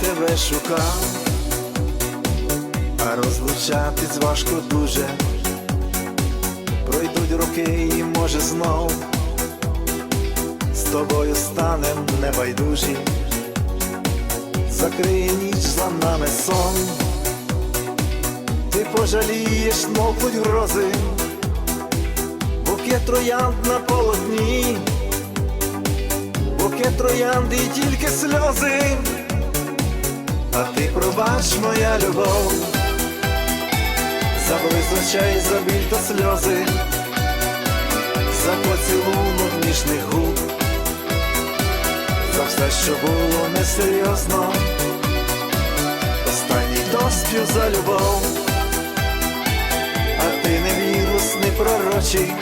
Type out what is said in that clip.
тебе шукав, а розлучатись важко дуже. Пройдуть роки і може знов. З тобою станем небайдужі, закриє ніч за нами сон, ти пожалієш, мов хоть грози, букет троянд на полотні, букет троянд і тільки сльози, пробач, моя любов, за близь очей, за біль та сльози, за поцілунок ніжних губ, за все, що було несерйозно, останній доспів за любов, а ти не вірус, не пророчий,